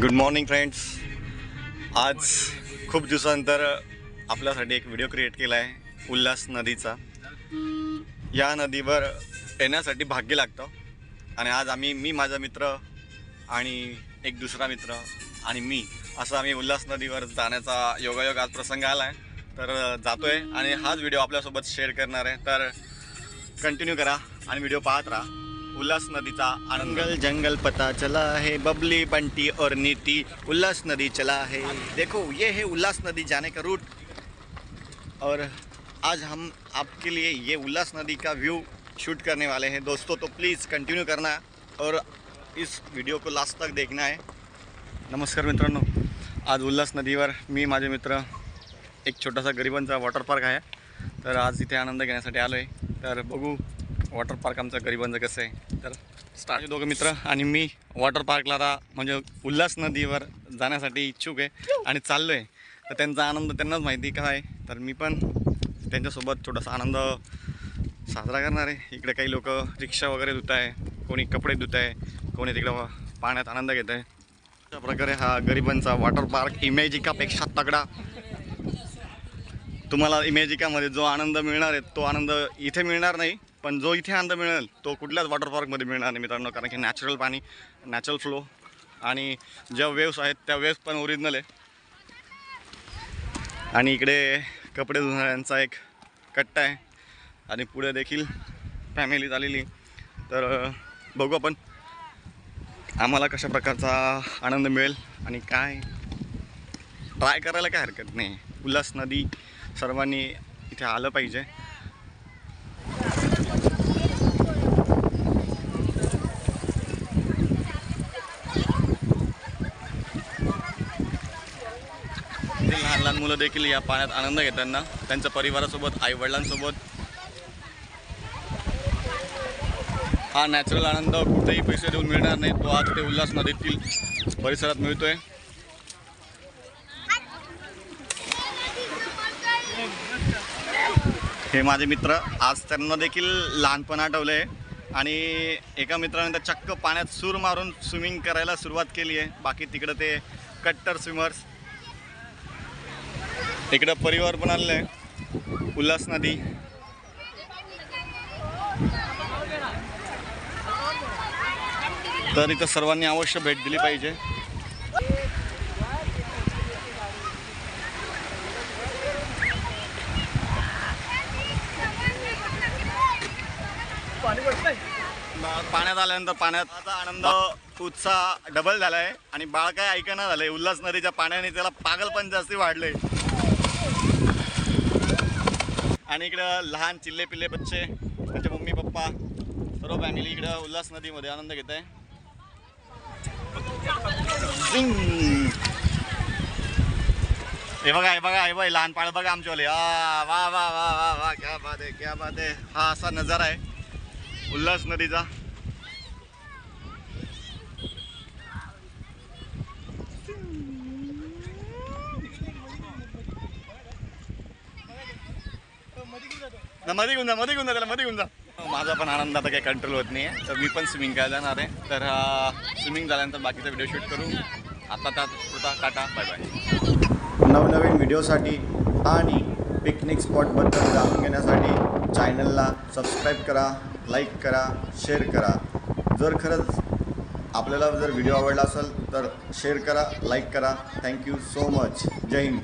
Good morning friends आज खूप दिवसानंतर आपल्यासाठी एक व्हिडिओ क्रिएट केला आहे उल्हास नदीचा. या नदीवर येण्यासाठी भाग्य लागतं. आणि आज आम्ही मी माझा मित्र आणि एक दुसरा मित्र आणि मी असं आम्ही उल्हास नदीवर जाण्याचा योगायोग आज प्रसंग आला आहे तर जातो आहे आणि हाच व्हिडिओ आपल्यासोबत शेअर करणार आहे. तर कंटिन्यू करा आणि व्हिडिओ पाहत राहा. उल्हास नदीचा अनंगल जंगल पता चला है बबली बंटी और नीति उल्हास नदी चला है। देखो ये है उल्हास नदी जाने का रूट और आज हम आपके लिए ये उल्हास नदी का व्यू शूट करने वाले हैं। दोस्तों तो प्लीज़ कंटिन्यू करना और इस व्हिडिओ को लास्ट तक देखना आहे नमस्कार मित्रांनो आज उल्हास नदीवर मी माझे मित्र एक छोटासा गरिबांचा वॉटर पार्क आहे. तर आज इथे आनंद घेण्यासाठी आलो आहे तर बघू वॉटर पार्क आमचं गरिबांचं कसं आहे. तर स्टार्ट दोघं मित्र आणि मी वॉटर पार्कला आता म्हणजे उल्हास नदीवर जाण्यासाठी इच्छुक आहे आणि चाललो आहे तर त्यांचा आनंद त्यांनाच माहिती काय आहे. तर मी पण त्यांच्यासोबत थोडासा आनंद साजरा करणार आहे. इकडे काही लोक रिक्षा वगैरे धुत आहे कोणी कपडे धुत आहे कोणी तिकडं पाण्यात आनंद घेत आहे. अशा प्रकारे हा गरिबांचा वॉटर पार्क इमेजिकापेक्षा तगडा तुम्हाला इमॅजिकामध्ये जो आनंद मिळणार आहे तो आनंद इथे मिळणार नाही पण जो इथे आनंद मिळेल तो कुठल्याच वॉटर पार्कमध्ये मिळणार नाही मित्रांनो कारण की नॅचरल पाणी नॅचरल फ्लो आणि ज्या वेव्स आहेत त्या वेव्स पण ओरिजिनल आहे. आणि इकडे कपडे धुणाऱ्यांचा एक कट्टा आहे आणि पुढे देखील फॅमिली झालेली तर बघू आपण आम्हाला कशा प्रकारचा आनंद मिळेल आणि काय? ट्राय करायला काय हरकत नाही. उल्हास नदी सर्वांनी इथे आलं पाहिजे. लहान लहान मुलं देखील या पाण्यात आनंद घेताना त्यांच्या परिवारासोबत आई वडिलांसोबत हा नॅचरल आनंद कुठेही पैसे देऊन मिळणार नाही तो आज ते उल्हास नदीतील परिसरात मिळतोय. हे माझे मित्र. आज त्यांना देखील लहानपण आठवलं आहे आणि एका मित्राने तर चक्क पाण्यात सूर मारून स्विमिंग करायला सुरुवात केली आहे. बाकी तिकडं ते कट्टर स्विमर्स इकडं परिवार पण आलेलं आहे. उल्हास नदी. तर इथं सर्वांनी अवश्य भेट दिली पाहिजे. पाण्यात आल्यानंतर पाण्याचा आनंद उत्साह डबल झालाय आणि बाळ काय ऐकणं झालंय. उल्हास नदीच्या पाण्याने त्याला पागल पण जास्ती वाढले आणि इकडं लहान चिल्ले पिल्ले बच्चे त्याचे मम्मी पप्पा सर्व फॅमिली इकडं उल्हास नदीमध्ये आनंद घेत आहे. हे बघा हे बघा हे बघा लहान पाळ बघा आमच्यावाले. वा वा वा वा वा क्या बात आहे क्या बात आहे. हा असा नजारा आहे. उल्हास नदीचा. मध्ये घेऊन जा मध्ये घेऊन जा त्याला मध्ये घेऊन जा. माझा पण आनंद आता काही कंट्रोल होत नाही आहे तर मी पण स्विमिंग करायला जाणार आहे. तर स्विमिंग झाल्यानंतर बाकीचा व्हिडिओ शूट करू. आता त्यात पुरता टाटा बाय बाय नवनवीन व्हिडिओसाठी आणि पिकनिक स्पॉटबद्दल जाणून घेण्यासाठी चॅनलला सबस्क्राईब करा. लाईक करा शेअर करा. जर खरंच आपल्याला जर व्हिडिओ आवडला असेल तर शेअर करा लाईक करा. थँक्यू सो मच जय हिंद.